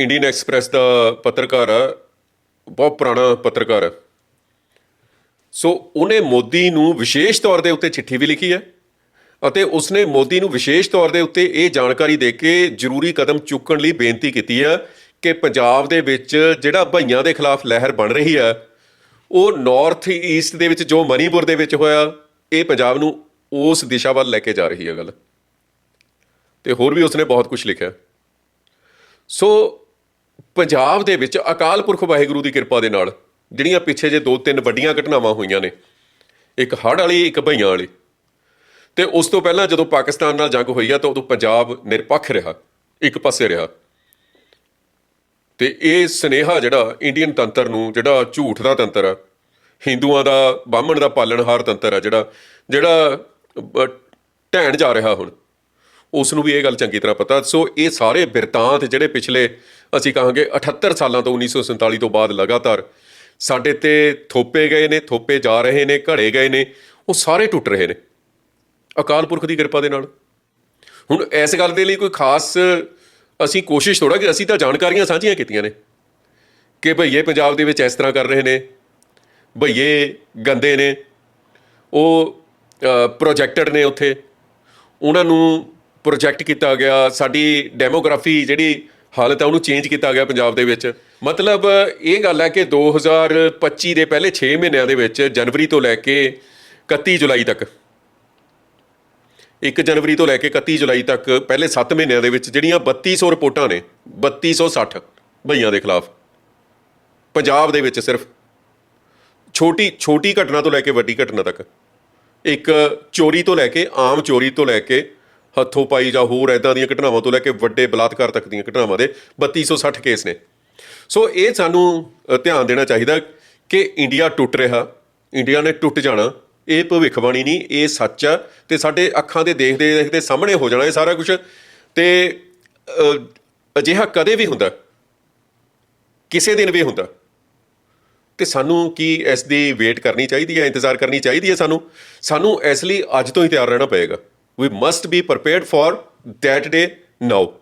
Indian express ਦਾ ਪੱਤਰਕਾਰ ਆ, ਬਹੁਤ ਪੁਰਾਣਾ ਪੱਤਰਕਾਰ ਹੈ ਸੋ ਉਹਨੇ ਮੋਦੀ ਨੂੰ ਵਿਸ਼ੇਸ਼ ਤੌਰ ਦੇ ਉੱਤੇ ਚਿੱਠੀ ਵੀ ਲਿਖੀ ਹੈ ਅਤੇ ਉਸਨੇ ਮੋਦੀ ਨੂੰ ਵਿਸ਼ੇਸ਼ ਤੌਰ ਦੇ ਉੱਤੇ ਇਹ ਜਾਣਕਾਰੀ ਦੇ ਕੇ ਜ਼ਰੂਰੀ ਕਦਮ ਚੁੱਕਣ ਲਈ ਬੇਨਤੀ ਕੀਤੀ ਹੈ ਕਿ ਪੰਜਾਬ ਦੇ ਵਿੱਚ ਜਿਹੜਾ ਭਈਆਂ ਦੇ ਖਿਲਾਫ ਲਹਿਰ ਬਣ ਰਹੀ ਹੈ ਉਹ ਨਾਰਥ ਈਸਟ ਦੇ ਵਿੱਚ ਜੋ ਮਨੀਪੁਰ ਦੇ ਵਿੱਚ ਹੋਇਆ, ਇਹ ਪੰਜਾਬ ਨੂੰ ਉਸ ਦਿਸ਼ਾ ਵੱਲ ਲੈ ਕੇ ਜਾ ਰਹੀ ਹੈ ਗੱਲ। ਤੇ ਹੋਰ ਵੀ ਉਸਨੇ ਬਹੁਤ ਕੁਝ ਲਿਖਿਆ। ਸੋ ਪੰਜਾਬ ਦੇ ਵਿੱਚ ਅਕਾਲ ਪੁਰਖ ਵਾਹਿਗੁਰੂ ਦੀ ਕਿਰਪਾ ਦੇ ਨਾਲ ਜਿਹੜੀਆਂ ਪਿੱਛੇ ਜੇ ਦੋ ਤਿੰਨ ਵੱਡੀਆਂ ਘਟਨਾਵਾਂ ਹੋਈਆਂ ਨੇ, ਇੱਕ ਹੜ੍ਹ ਵਾਲੀ, ਇੱਕ ਭਈਆਂ ਵਾਲੀ। ਤੇ ਉਸ ਤੋਂ ਪਹਿਲਾਂ ਜਦੋਂ ਪਾਕਿਸਤਾਨ ਨਾਲ ਜੰਗ ਹੋਈ ਆ ਤਾਂ ਉਦੋਂ ਪੰਜਾਬ ਨਿਰਪੱਖ ਰਿਹਾ, ਇੱਕ ਪਾਸੇ ਰਿਹਾ। ਤੇ ਇਹ ਸਨੇਹਾ ਜਿਹੜਾ ਇੰਡੀਅਨ ਤੰਤਰ ਨੂੰ, ਜਿਹੜਾ ਝੂਠ ਦਾ ਤੰਤਰ ਆ, ਹਿੰਦੂਆਂ ਦਾ, ਬਾਹਮਣ ਦਾ ਪਾਲਣਹਾਰ ਤੰਤਰ ਆ ਜਿਹੜਾ ਜਿਹੜਾ ਢਹਿਣ ਜਾ ਰਿਹਾ ਹੁਣ, ਉਸ ਨੂੰ ਵੀ ਇਹ ਗੱਲ ਚੰਗੀ ਤਰ੍ਹਾਂ ਪਤਾ। ਸੋ ਇਹ ਸਾਰੇ ਬਿਰਤਾਂਤ ਜਿਹੜੇ ਪਿਛਲੇ ਅਸੀਂ ਕਹਾਂਗੇ 78 ਸਾਲਾਂ ਤੋਂ 1947 ਤੋਂ ਬਾਅਦ ਲਗਾਤਾਰ ਸਾਡੇ ਤੇ ਥੋਪੇ ਗਏ ਨੇ, ਥੋਪੇ ਜਾ ਰਹੇ ਨੇ, ਘੜੇ ਗਏ ਨੇ, ਉਹ ਸਾਰੇ ਟੁੱਟ ਰਹੇ ਨੇ। ਅਕਾਲ ਪੁਰਖ ਦੀ ਕਿਰਪਾ ਦੇ ਨਾਲ। ਹੁਣ ਇਸ ਗੱਲ ਦੇ ਲਈ ਕੋਈ ਖਾਸ ਅਸੀਂ ਕੋਸ਼ਿਸ਼ ਥੋੜਾ ਕਿ ਅਸੀਂ ਤਾਂ ਜਾਣਕਾਰੀਆਂ ਸਾਂਝੀਆਂ ਕੀਤੀਆਂ ਨੇ ਕਿ ਭਈਏ ਪੰਜਾਬ ਦੇ ਵਿੱਚ ਇਸ ਤਰ੍ਹਾਂ ਕਰ ਰਹੇ ਨੇ, ਭਈਏ ਗੰਦੇ ਨੇ, ਉਹ ਪ੍ਰੋਜੈਕਟਡ ਨੇ ਉੱਥੇ। ਉਹਨਾਂ ਨੂੰ ਪ੍ਰੋਜੈਕਟ ਕੀਤਾ ਗਿਆ, ਸਾਡੀ ਡੈਮੋਗ੍ਰਾਫੀ ਜਿਹੜੀ ਹਾਲਤ ਹੈ ਉਹਨੂੰ ਚੇਂਜ ਕੀਤਾ ਗਿਆ ਪੰਜਾਬ ਦੇ ਵਿੱਚ। ਮਤਲਬ ਇਹ ਗੱਲ ਹੈ ਕਿ 2025 ਦੇ ਪਹਿਲੇ 6 ਮਹੀਨਿਆਂ ਦੇ ਵਿੱਚ ਜਨਵਰੀ ਤੋਂ ਲੈ ਕੇ 31 ਜੁਲਾਈ ਤੱਕ 1 ਜਨਵਰੀ ਤੋਂ ਲੈ ਕੇ 31 ਜੁਲਾਈ ਤੱਕ ਪਹਿਲੇ 7 ਮਹੀਨਿਆਂ ਦੇ ਵਿੱਚ ਜਿਹੜੀਆਂ 3200 ਰਿਪੋਰਟਾਂ ਨੇ 3260 ਭਈਆਂ ਦੇ ਖਿਲਾਫ, ਪੰਜਾਬ ਦੇ ਵਿੱਚ ਸਿਰਫ ਛੋਟੀ ਛੋਟੀ ਘਟਨਾ ਤੋਂ ਲੈ ਕੇ ਵੱਡੀ ਘਟਨਾ ਤੱਕ, ਇੱਕ ਚੋਰੀ ਤੋਂ ਲੈ ਕੇ, ਆਮ ਚੋਰੀ ਤੋਂ ਲੈ ਕੇ ਹੱਥੋਂ ਪਾਈ ਜਾਂ ਹੋਰ ਐਦਾਂ ਦੀਆਂ ਘਟਨਾਵਾਂ ਤੋਂ ਲੈ ਕੇ ਵੱਡੇ ਬਲਾਤਕਾਰ ਤੱਕ ਦੀਆਂ ਘਟਨਾਵਾਂ ਦੇ 3260 ਕੇਸ ਨੇ। ਸੋ ਇਹ ਸਾਨੂੰ ਧਿਆਨ ਦੇਣਾ ਚਾਹੀਦਾ ਕਿ ਇੰਡੀਆ ਟੁੱਟ ਰਿਹਾ, ਇੰਡੀਆ ਨੇ ਟੁੱਟ ਜਾਣਾ, ਇਹ ਭਵਿੱਖਬਾਣੀ ਨਹੀਂ, ਇਹ ਸੱਚ ਆ ਤੇ ਸਾਡੇ ਅੱਖਾਂ ਦੇ ਦੇਖਦੇ ਦੇਖਦੇ ਸਾਹਮਣੇ ਹੋ ਜਾਣਾ ਇਹ ਸਾਰਾ ਕੁਝ ਤੇ ਅਜਿਹਾ ਕਦੇ ਵੀ ਹੁੰਦਾ, ਕਿਸੇ ਦਿਨ ਵੀ ਹੁੰਦਾ। ਤੇ ਸਾਨੂੰ ਕੀ ਇਸ ਦੀ ਵੇਟ ਕਰਨੀ ਚਾਹੀਦੀ ਹੈ, ਇੰਤਜ਼ਾਰ ਕਰਨੀ ਚਾਹੀਦੀ ਹੈ ਸਾਨੂੰ? ਸਾਨੂੰ ਇਸ ਲਈ ਅੱਜ ਤੋਂ ਹੀ ਤਿਆਰ ਰਹਿਣਾ ਪਏਗਾ। We must be prepared for that day now.